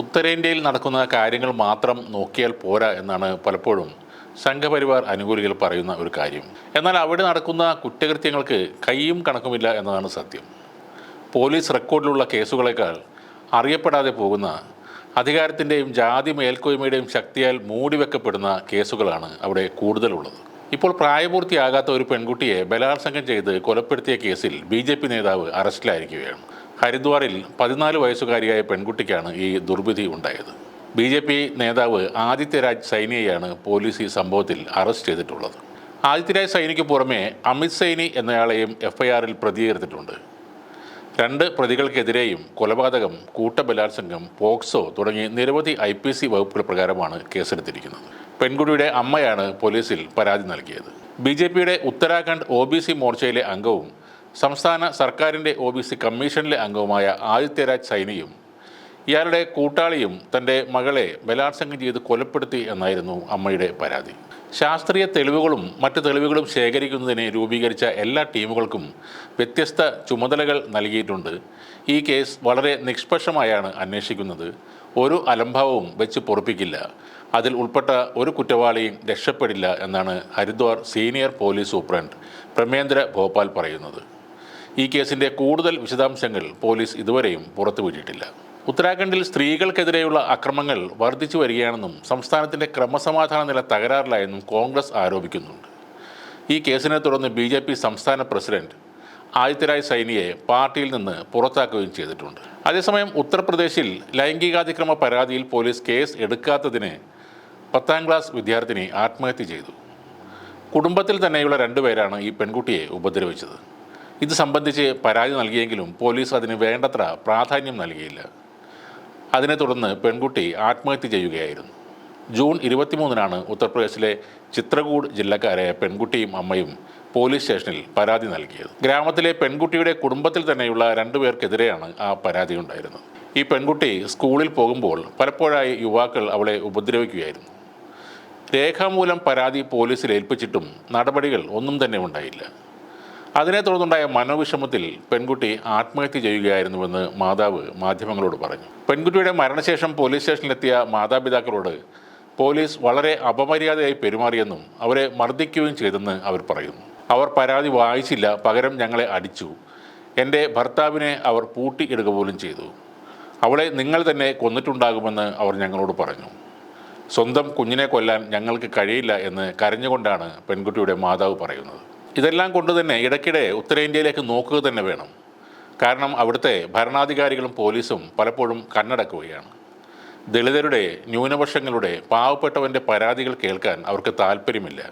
ഉത്തരേന്ത്യയിൽ നടക്കുന്ന കാര്യങ്ങൾ മാത്രം നോക്കിയാൽ പോരാ എന്നാണ് പലപ്പോഴും സംഘപരിവാർ അനുകൂലികൾ പറയുന്ന ഒരു കാര്യം. എന്നാൽ അവിടെ നടക്കുന്ന കുറ്റകൃത്യങ്ങൾക്ക് കൈയും കണക്കുമില്ല എന്നതാണ് സത്യം. പോലീസ് റെക്കോർഡിലുള്ള കേസുകളേക്കാൾ അറിയപ്പെടാതെ പോകുന്ന അധികാരത്തിന്റെയും ജാതി മേൽക്കോയ്മയുടെയും ശക്തിയാൽ മൂടിവെക്കപ്പെടുന്ന കേസുകളാണ് അവിടെ കൂടുതലുള്ളത്. ഇപ്പോൾ പ്രായപൂർത്തിയാകാത്ത ഒരു പെൺകുട്ടിയെ ബലാത്സംഗം ചെയ്ത് കൊലപ്പെടുത്തിയ കേസിൽ ബി നേതാവ് അറസ്റ്റിലായിരിക്കുകയാണ്. ഹരിദ്വാറിൽ പതിനാല് വയസ്സുകാരിയായ പെൺകുട്ടിക്കാണ് ഈ ദുർവിധി ഉണ്ടായത്. ബി ജെ പി നേതാവ് ആദിത്യരാജ് സൈനിയെയാണ് പോലീസ് ഈ സംഭവത്തിൽ അറസ്റ്റ് ചെയ്തിട്ടുള്ളത്. ആദിത്യരാജ് സൈനിക്ക് പുറമെ അമിത് സൈനി എന്നയാളെയും എഫ്ഐആറിൽ പ്രതികരിച്ചിട്ടുണ്ട്. രണ്ട് പ്രതികൾക്കെതിരെയും കൊലപാതകം കൂട്ടബലാത്സംഗം പോക്സോ തുടങ്ങി നിരവധി ഐ പി സി വകുപ്പുകൾ പ്രകാരമാണ് കേസെടുത്തിരിക്കുന്നത്. പെൺകുട്ടിയുടെ അമ്മയാണ് പോലീസിൽ പരാതി നൽകിയത്. ബി ജെ പിയുടെ ഉത്തരാഖണ്ഡ് ഒ ബി സി മോർച്ചയിലെ അംഗവും സംസ്ഥാന സർക്കാരിന്റെ ഒ ബി സി കമ്മീഷനിലെ അംഗവുമായ ആദിത്യരാജ് സൈനിയും ഇയാളുടെ കൂട്ടാളിയും തന്റെ മകളെ ബലാത്സംഗം ചെയ്ത് കൊലപ്പെടുത്തി എന്നായിരുന്നു അമ്മയുടെ പരാതി. ശാസ്ത്രീയ തെളിവുകളും മറ്റ് തെളിവുകളും ശേഖരിക്കുന്നതിന് രൂപീകരിച്ച എല്ലാ ടീമുകൾക്കും വ്യത്യസ്ത ചുമതലകൾ നൽകിയിട്ടുണ്ട്. ഈ കേസ് വളരെ നിഷ്പക്ഷമായാണ് അന്വേഷിക്കുന്നത്. ഒരു അലംഭാവവും വെച്ച് പൊറപ്പിക്കില്ല. അതിൽ ഉൾപ്പെട്ട ഒരു കുറ്റവാളിയും രക്ഷപ്പെടില്ല എന്നാണ് Haridwar senior police superintendent Pramendra Bhopal പറയുന്നത്. ഈ കേസിന്റെ കൂടുതൽ വിശദാംശങ്ങൾ പോലീസ് ഇതുവരെയും പുറത്തുവിട്ടിട്ടില്ല. ഉത്തരാഖണ്ഡിൽ സ്ത്രീകൾക്കെതിരെയുള്ള അക്രമങ്ങൾ വർദ്ധിച്ചു വരികയാണെന്നും സംസ്ഥാനത്തിന്റെ ക്രമസമാധാന നില തകരാറിലായെന്നും കോൺഗ്രസ് ആരോപിക്കുന്നുണ്ട്. ഈ കേസിനെ തുടർന്ന് ബി ജെ പി സംസ്ഥാന പ്രസിഡന്റ് ആദിത്യരായ് സൈനിയെ പാർട്ടിയിൽ നിന്ന് പുറത്താക്കുകയും ചെയ്തിട്ടുണ്ട്. അതേസമയം ഉത്തർപ്രദേശിൽ ലൈംഗികാതിക്രമ പരാതിയിൽ പോലീസ് കേസ് എടുക്കാത്തതിന് പത്താം ക്ലാസ് വിദ്യാർത്ഥിനി ആത്മഹത്യ ചെയ്തു. കുടുംബത്തിൽ തന്നെയുള്ള രണ്ടുപേരാണ് ഈ പെൺകുട്ടിയെ ഉപദ്രവിച്ചത്. ഇത് സംബന്ധിച്ച് പരാതി നൽകിയെങ്കിലും പോലീസ് അതിന് വേണ്ടത്ര പ്രാധാന്യം നൽകിയില്ല. അതിനെ തുടർന്ന് പെൺകുട്ടി ആത്മഹത്യ ചെയ്യുകയായിരുന്നു. ജൂൺ ഇരുപത്തിമൂന്നിനാണ് ഉത്തർപ്രദേശിലെ ചിത്രകൂട് ജില്ലക്കാരായ പെൺകുട്ടിയും അമ്മയും പോലീസ് സ്റ്റേഷനിൽ പരാതി നൽകിയത്. ഗ്രാമത്തിലെ പെൺകുട്ടിയുടെ കുടുംബത്തിൽ തന്നെയുള്ള രണ്ടുപേർക്കെതിരെയാണ് ആ പരാതി ഉണ്ടായിരുന്നത്. ഈ പെൺകുട്ടി സ്കൂളിൽ പോകുമ്പോൾ പലപ്പോഴായി യുവാക്കൾ അവളെ ഉപദ്രവിക്കുകയായിരുന്നു. രേഖാമൂലം പരാതി പോലീസിൽ ഏൽപ്പിച്ചിട്ടും നടപടികൾ ഒന്നും തന്നെ ഉണ്ടായില്ല. അതിനെ തുടർന്നുണ്ടായ മനോവിഷമത്തിൽ പെൺകുട്ടി ആത്മഹത്യ ചെയ്യുകയായിരുന്നുവെന്ന് മാതാവ് മാധ്യമങ്ങളോട് പറഞ്ഞു. പെൺകുട്ടിയുടെ മരണശേഷം പോലീസ് സ്റ്റേഷനിലെത്തിയ മാതാപിതാക്കളോട് പോലീസ് വളരെ അപമര്യാദയായി പെരുമാറിയെന്നും അവരെ മർദ്ദിക്കുകയും ചെയ്തെന്ന് അവർ പറയുന്നു. അവർ പരാതി വായിച്ചില്ല പകരം ഞങ്ങളെ അടിച്ചു. എന്റെ ഭർത്താവിനെ അവർ പൂട്ടിയിടുക പോലും ചെയ്തു. അവളെ നിങ്ങൾ തന്നെ കൊന്നിട്ടുണ്ടാകുമെന്ന് അവർ ഞങ്ങളോട് പറഞ്ഞു. സ്വന്തം കുഞ്ഞിനെ കൊല്ലാൻ ഞങ്ങൾക്ക് കഴിയില്ല എന്ന് കരഞ്ഞുകൊണ്ടാണ് പെൺകുട്ടിയുടെ മാതാവ് പറയുന്നത്. ഇതെല്ലാം കൊണ്ട് തന്നെ ഇടയ്ക്കിടെ ഉത്തരേന്ത്യയിലേക്ക് നോക്കുക തന്നെ വേണം. കാരണം അവിടുത്തെ ഭരണാധികാരികളും പോലീസും പലപ്പോഴും കണ്ണടക്കുകയാണ്. ദളിതരുടെ ന്യൂനപക്ഷങ്ങളുടെ പാവപ്പെട്ടവന്റെ പരാതികൾ കേൾക്കാൻ അവർക്ക് താല്പര്യമില്ല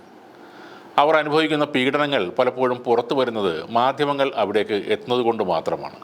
അവർ അനുഭവിക്കുന്ന പീഡനങ്ങൾ പലപ്പോഴും പുറത്തു വരുന്നത് മാധ്യമങ്ങൾ അവിടേക്ക് എത്തുന്നത് കൊണ്ട് മാത്രമാണ്.